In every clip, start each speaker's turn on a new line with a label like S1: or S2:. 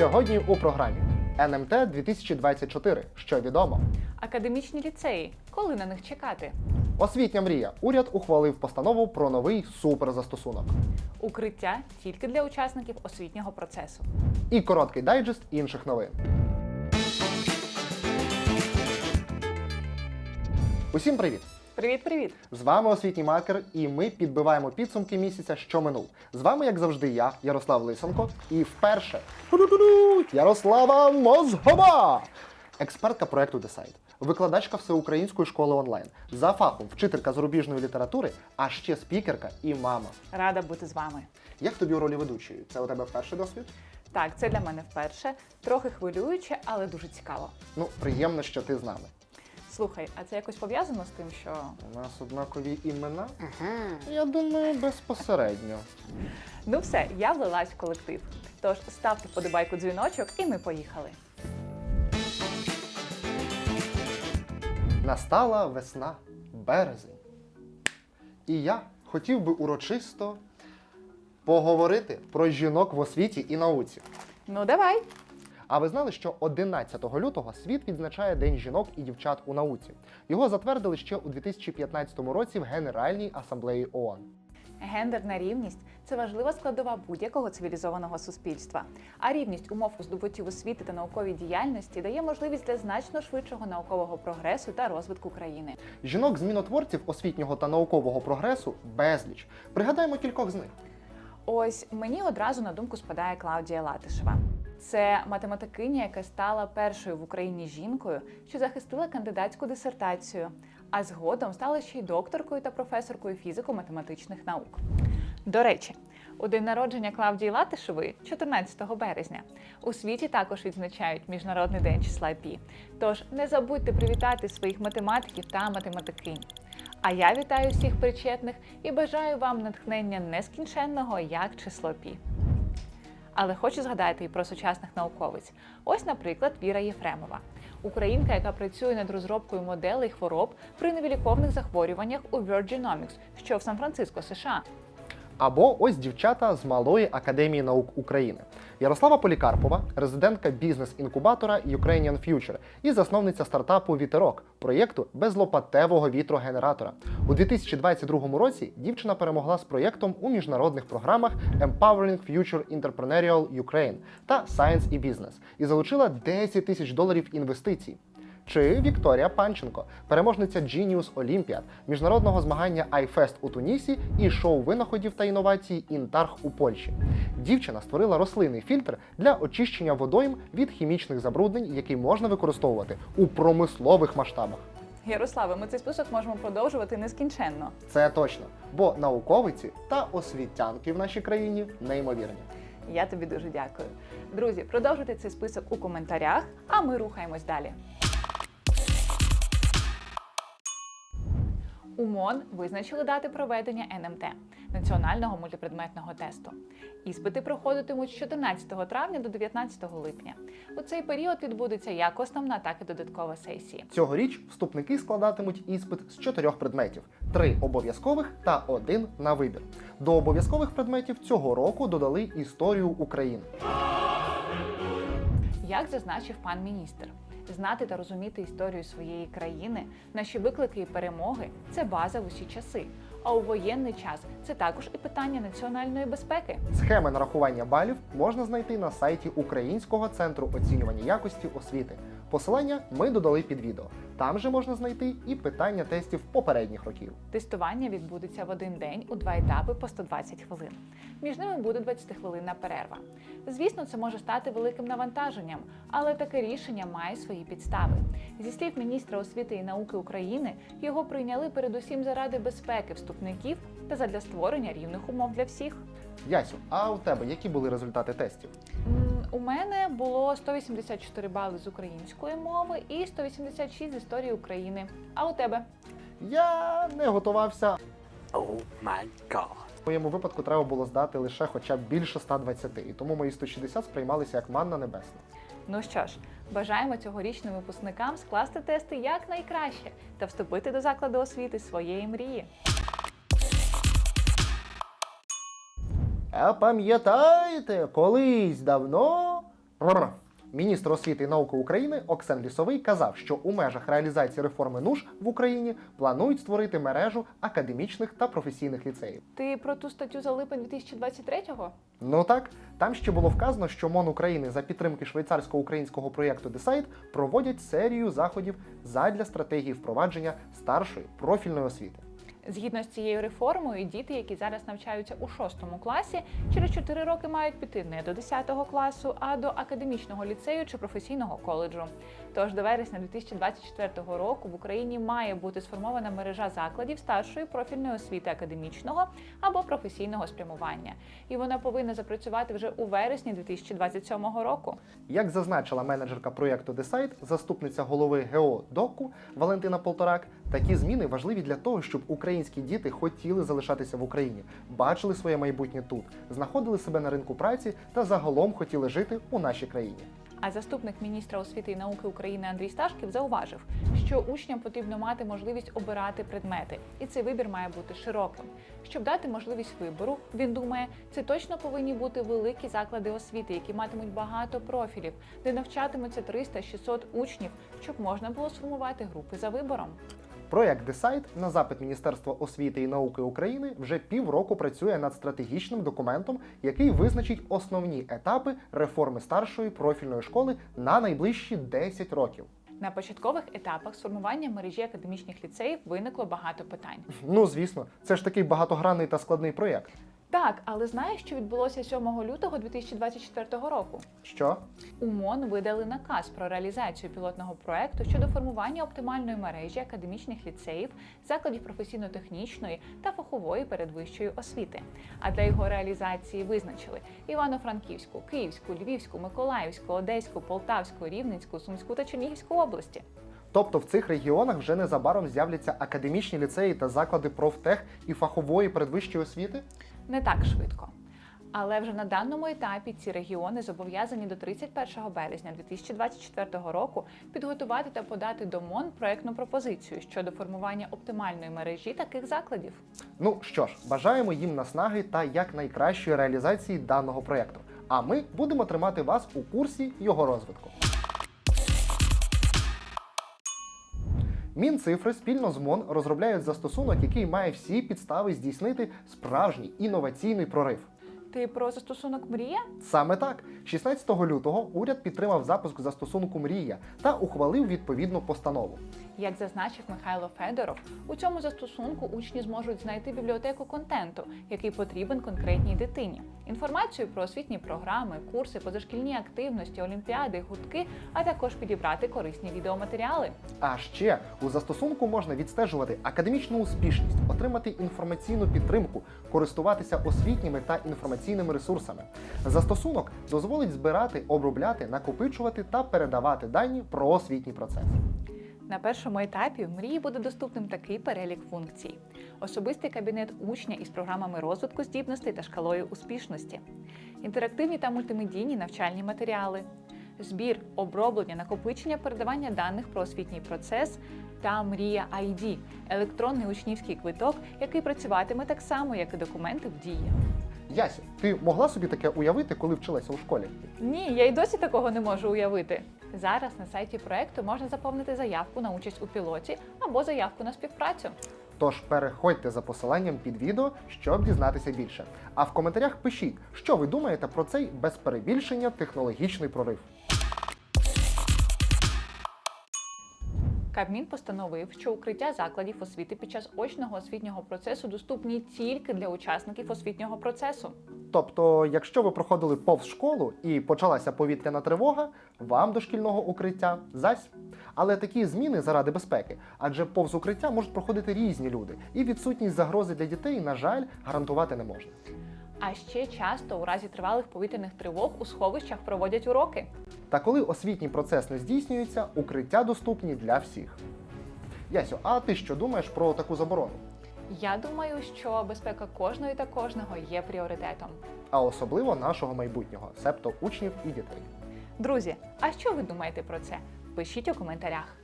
S1: Сьогодні у програмі НМТ 2024. Що відомо?
S2: Академічні ліцеї. Коли на них чекати?
S1: Освітня мрія. Уряд ухвалив постанову про новий суперзастосунок.
S2: Укриття тільки для учасників освітнього процесу.
S1: І короткий дайджест інших новин. Усім привіт!
S2: Привіт, привіт!
S1: З вами освітній маркер, і ми підбиваємо підсумки місяця, що минув. З вами, як завжди, я, Ярослав Лисенко, і вперше Ярослава Мозгова! Експертка проекту Десайт, викладачка всеукраїнської школи онлайн, за фахом вчителька зарубіжної літератури, а ще спікерка і мама.
S2: Рада бути з вами.
S1: Як тобі у ролі ведучої? Це у тебе перший досвід?
S2: Так, це для мене вперше. Трохи хвилююче, але дуже цікаво.
S1: Ну, приємно, що ти з нами.
S2: Слухай, а це якось пов'язано з тим, що
S1: У нас однакові імена? Я думаю, безпосередньо.
S2: ну все, я влилась в колектив. Тож ставте вподобайку дзвіночок, і ми поїхали.
S1: Настала весна, березень. І я хотів би урочисто поговорити про жінок в освіті і науці.
S2: Ну давай.
S1: А ви знали, що 11 лютого світ відзначає День жінок і дівчат у науці? Його затвердили ще у 2015 році в Генеральній асамблеї ООН.
S2: Гендерна рівність це важлива складова будь-якого цивілізованого суспільства. А рівність умов у здобутті освіти та науковій діяльності дає можливість для значно швидшого наукового прогресу та розвитку країни.
S1: Жінок змінотворців освітнього та наукового прогресу безліч. Пригадаємо кількох з них.
S2: Ось мені одразу на думку спадає Клаудія Латишева. Це математикиня, яка стала першою в Україні жінкою, що захистила кандидатську дисертацію, а згодом стала ще й докторкою та професоркою фізико-математичних наук. До речі, у день народження Клавдії Латишевої, 14 березня, у світі також відзначають Міжнародний день числа Пі. Тож не забудьте привітати своїх математиків та математикинь. А я вітаю всіх причетних і бажаю вам натхнення нескінченного як число Пі. Але хочу згадати і про сучасних науковиць. Ось, наприклад, Віра Єфремова, українка, яка працює над розробкою моделей хвороб при невіліковних захворюваннях у Virginomics, що в Сан-Франциско, США.
S1: Або ось дівчата з Малої академії наук України. Ярослава Полікарпова, резидентка бізнес-інкубатора Ukrainian Future і засновниця стартапу Вітерок проєкту безлопатевого вітрогенератора. У 2022 році дівчина перемогла з проєктом у міжнародних програмах Empowering Future Entrepreneurial Ukraine та Science і Business і залучила 10 тисяч доларів інвестицій. Чи Вікторія Панченко, переможниця Genius Olympiad, міжнародного змагання iFest у Тунісі і шоу винаходів та інновацій Інтарх у Польщі. Дівчина створила рослинний фільтр для очищення водойм від хімічних забруднень, який можна використовувати у промислових масштабах.
S2: Ярославе, ми цей список можемо продовжувати нескінченно.
S1: Це точно, бо науковиці та освітянки в нашій країні неймовірні.
S2: Я тобі дуже дякую. Друзі, продовжуйте цей список у коментарях, а ми рухаємось далі. У МОН визначили дати проведення НМТ національного мультипредметного тесту. Іспити проходитимуть з 14 травня до 19 липня. У цей період відбудеться як основна, так і додаткова сесії.
S1: Цьогоріч вступники складатимуть іспит з чотирьох предметів: три обов'язкових та один на вибір. До обов'язкових предметів цього року додали історію України.
S2: Як зазначив пан міністр, знати та розуміти історію своєї країни, наші виклики і перемоги це база в усі часи. А у воєнний час це також і питання національної безпеки.
S1: Схеми нарахування балів можна знайти на сайті Українського центру оцінювання якості освіти. Посилання ми додали під відео. Там же можна знайти і питання тестів попередніх років.
S2: Тестування відбудеться в один день у два етапи по 120 хвилин. Між ними буде 20-хвилинна перерва. Звісно, це може стати великим навантаженням, але таке рішення має свої підстави. Зі слів міністра освіти і науки України, його прийняли передусім заради безпеки вступників та задля створення рівних умов для всіх.
S1: Ясю, а у тебе які були результати тестів?
S2: У мене було 184 бали з української мови і 186 з історії України. А у тебе?
S1: Я не готувався.
S3: Oh my god.
S1: В моєму випадку треба було здати лише хоча б більше 120, і тому мої 160 сприймалися як манна небесна.
S2: Ну що ж, бажаємо цьогорічним випускникам скласти тести якнайкраще та вступити до закладу освіти своєї мрії.
S1: А пам'ятаєте, колись давно Міністр освіти і науки України Оксен Лісовий казав, що у межах реалізації реформи НУШ в Україні планують створити мережу академічних та професійних ліцеїв.
S2: Ти про ту статтю за липень 2023-го?
S1: Ну так, там ще було вказано, що МОН України за підтримки швейцарсько-українського проєкту Decide проводять серію заходів задля стратегії впровадження старшої профільної освіти.
S2: Згідно з цією реформою, діти, які зараз навчаються у 6 класі, через 4 роки мають піти не до 10 класу, а до академічного ліцею чи професійного коледжу. Тож до вересня 2024 року в Україні має бути сформована мережа закладів старшої профільної освіти академічного або професійного спрямування, і вона повинна запрацювати вже у вересні 2027 року.
S1: Як зазначила менеджерка проєкту Decide, заступниця голови ГО ДОКу Валентина Полторак, такі зміни важливі для того, щоб українські діти хотіли залишатися в Україні, бачили своє майбутнє тут, знаходили себе на ринку праці та загалом хотіли жити у нашій країні.
S2: А заступник міністра освіти і науки України Андрій Сташків зауважив, що учням потрібно мати можливість обирати предмети, і цей вибір має бути широким. Щоб дати можливість вибору, він думає, це точно повинні бути великі заклади освіти, які матимуть багато профілів, де навчатимуться 300-600 учнів, щоб можна було сформувати групи за вибором.
S1: Проєкт Десайт на запит Міністерства освіти і науки України вже півроку працює над стратегічним документом, який визначить основні етапи реформи старшої профільної школи на найближчі 10 років.
S2: На початкових етапах сформування мережі академічних ліцеїв виникло багато питань.
S1: Ну звісно, це ж такий багатогранний та складний проєкт.
S2: Так, але знаєш, що відбулося 7 лютого 2024 року?
S1: Що?
S2: УМОН видали наказ про реалізацію пілотного проекту щодо формування оптимальної мережі академічних ліцеїв, закладів професійно-технічної та фахової передвищої освіти. А для його реалізації визначили Івано-Франківську, Київську, Львівську, Миколаївську, Одеську, Полтавську, Рівненську, Сумську та Чернігівську області.
S1: Тобто в цих регіонах вже незабаром з'являться академічні ліцеї та заклади профтех і фахової передвищої освіти?
S2: Не так швидко. Але вже на даному етапі ці регіони зобов'язані до 31 березня 2024 року підготувати та подати до МОН проектну пропозицію щодо формування оптимальної мережі таких закладів.
S1: Ну що ж, бажаємо їм наснаги та якнайкращої реалізації даного проєкту. А ми будемо тримати вас у курсі його розвитку. Мінцифри спільно з МОН розробляють застосунок, який має всі підстави здійснити справжній інноваційний прорив.
S2: Ти про застосунок Мрія?
S1: Саме так, 16 лютого уряд підтримав запуск застосунку Мрія та ухвалив відповідну постанову.
S2: Як зазначив Михайло Федоров, у цьому застосунку учні зможуть знайти бібліотеку контенту, який потрібен конкретній дитині, інформацію про освітні програми, курси, позашкільні активності, олімпіади, гуртки, а також підібрати корисні відеоматеріали.
S1: А ще у застосунку можна відстежувати академічну успішність, отримати інформаційну підтримку, користуватися освітніми та інформаційними ресурсами. Застосунок дозволить збирати, обробляти, накопичувати та передавати дані про освітній процес.
S2: На першому етапі в мрії буде доступним такий перелік функцій: особистий кабінет учня із програмами розвитку здібностей та шкалою успішності, інтерактивні та мультимедійні навчальні матеріали, збір, оброблення, накопичення, передавання даних про освітній процес та мрія ID – електронний учнівський квиток, який працюватиме так само, як і документи в дії.
S1: Ясю, ти могла собі таке уявити, коли вчилася у школі?
S2: Ні, я й досі такого не можу уявити. Зараз на сайті проекту можна заповнити заявку на участь у пілоті або заявку на співпрацю.
S1: Тож переходьте за посиланням під відео, щоб дізнатися більше. А в коментарях пишіть, що ви думаєте про цей без перебільшення технологічний прорив.
S2: Кабмін постановив, що укриття закладів освіти під час очного освітнього процесу доступні тільки для учасників освітнього процесу.
S1: Тобто, якщо ви проходили повз школу і почалася повітряна тривога, вам до шкільного укриття зась. Але такі зміни заради безпеки, адже повз укриття можуть проходити різні люди, і відсутність загрози для дітей, на жаль, гарантувати не можна.
S2: А ще часто у разі тривалих повітряних тривог у сховищах проводять уроки.
S1: Та коли освітній процес не здійснюється, укриття доступні для всіх. Ясю, а ти що думаєш про таку заборону?
S2: Я думаю, що безпека кожної та кожного є пріоритетом.
S1: А особливо нашого майбутнього, себто учнів і дітей.
S2: Друзі, а що ви думаєте про це? Пишіть у коментарях.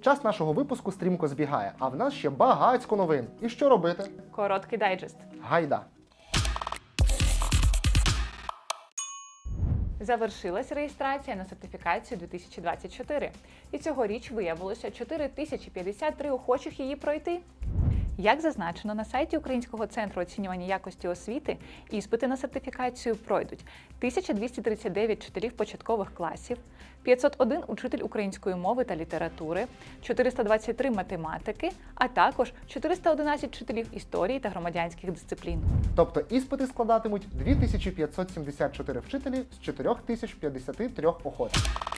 S1: Час нашого випуску стрімко збігає, а в нас ще багацько новин. І що робити?
S2: Короткий дайджест.
S1: Гайда!
S2: Завершилась реєстрація на сертифікацію 2024, і цьогоріч виявилося 4053 охочих її пройти. Як зазначено на сайті Українського центру оцінювання якості освіти, іспити на сертифікацію пройдуть 1239 вчителів початкових класів, 501 учитель української мови та літератури, 423 математики, а також 411 вчителів історії та громадянських дисциплін.
S1: Тобто іспити складатимуть 2574 вчителі з 4053 охочих.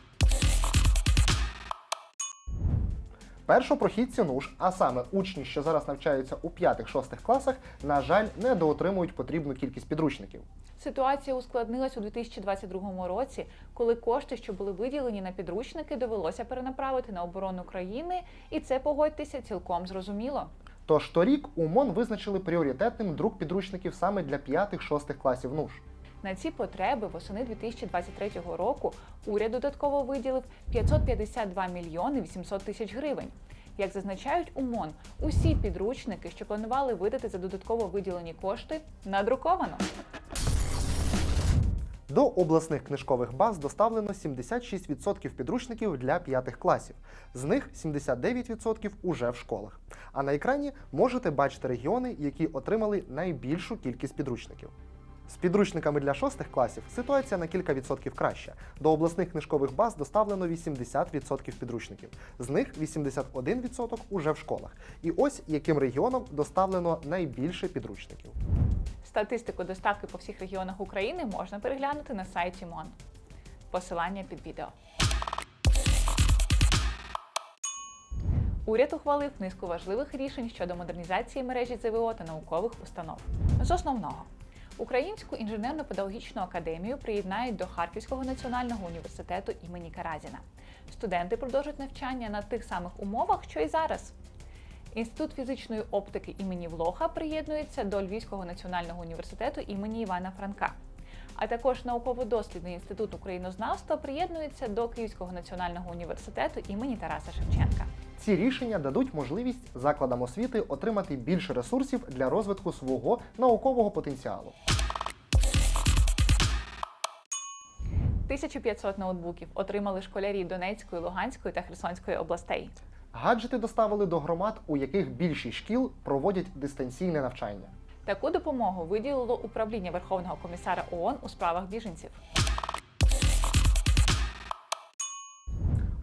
S1: Першопрохідці НУШ, а саме учні, що зараз навчаються у 5-6 класах, на жаль, не доотримують потрібну кількість підручників.
S2: Ситуація ускладнилась у 2022 році, коли кошти, що були виділені на підручники, довелося перенаправити на оборону країни, і це погодьтеся цілком зрозуміло.
S1: Тож торік УМОН визначили пріоритетним друк підручників саме для 5-6 класів НУШ.
S2: На ці потреби восени 2023 року уряд додатково виділив 552 мільйони 800 тисяч гривень. Як зазначають УМОН, усі підручники, що планували видати за додатково виділені кошти, надруковано.
S1: До обласних книжкових баз доставлено 76% підручників для 5 класів. З них 79% уже в школах. А на екрані можете бачити регіони, які отримали найбільшу кількість підручників. З підручниками для 6 класів ситуація на кілька відсотків краща. До обласних книжкових баз доставлено 80% підручників. З них 81% уже в школах. І ось яким регіонам доставлено найбільше підручників.
S2: Статистику доставки по всіх регіонах України можна переглянути на сайті МОН. Посилання під відео. Уряд ухвалив низку важливих рішень щодо модернізації мережі ЗВО та наукових установ. З основного Українську інженерно-педагогічну академію приєднають до Харківського національного університету імені Каразіна. Студенти продовжать навчання на тих самих умовах, що й зараз. Інститут фізичної оптики імені Влоха приєднується до Львівського національного університету імені Івана Франка. А також науково-дослідний інститут українознавства приєднується до Київського національного університету імені Тараса Шевченка.
S1: Ці рішення дадуть можливість закладам освіти отримати більше ресурсів для розвитку свого наукового потенціалу.
S2: 1500 ноутбуків отримали школярі Донецької, Луганської та Херсонської областей.
S1: Гаджети доставили до громад, у яких більшість шкіл проводять дистанційне навчання.
S2: Таку допомогу виділило управління Верховного комісара ООН у справах біженців.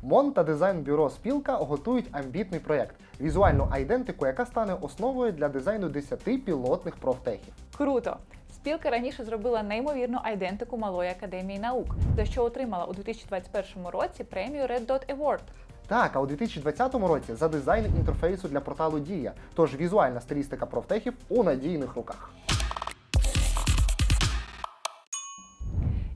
S1: МОН та дизайн-бюро Спілка готують амбітний проєкт візуальну айдентику, яка стане основою для дизайну 10 пілотних профтехів.
S2: Круто! Спілка раніше зробила неймовірну айдентику Малої академії наук, за що отримала у 2021 році премію Red Dot Award.
S1: Так, а у 2020 році за дизайн інтерфейсу для порталу Дія. Тож візуальна стилістика профтехів у надійних руках.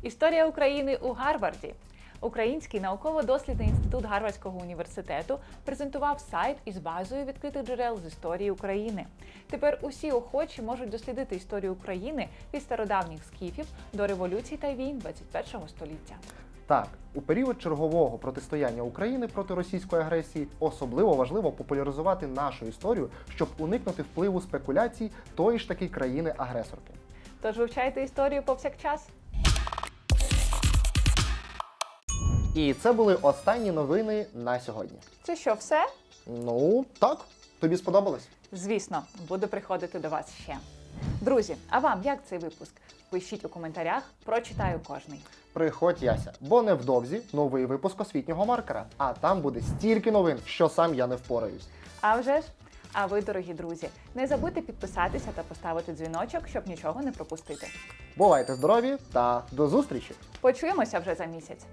S2: Історія України у Гарварді. Український науково-дослідний інститут Гарвардського університету презентував сайт із базою відкритих джерел з історії України. Тепер усі охочі можуть дослідити історію України від стародавніх скіфів до революцій та війн 21 століття.
S1: Так, у період чергового протистояння України проти російської агресії особливо важливо популяризувати нашу історію, щоб уникнути впливу спекуляцій тої ж таки країни-агресорки.
S2: Тож вивчайте історію повсякчас.
S1: І це були останні новини на сьогодні.
S2: Це що, все?
S1: Ну так, тобі сподобалось?
S2: Звісно, буду приходити до вас ще. Друзі, а вам як цей випуск? Пишіть у коментарях, прочитаю кожний.
S1: Приходь, Яся, бо невдовзі новий випуск освітнього маркера. А там буде стільки новин, що сам я не впораюсь.
S2: А вже ж, а ви, дорогі друзі, не забудьте підписатися та поставити дзвіночок, щоб нічого не пропустити.
S1: Бувайте здорові та до зустрічі!
S2: Почуємося вже за місяць.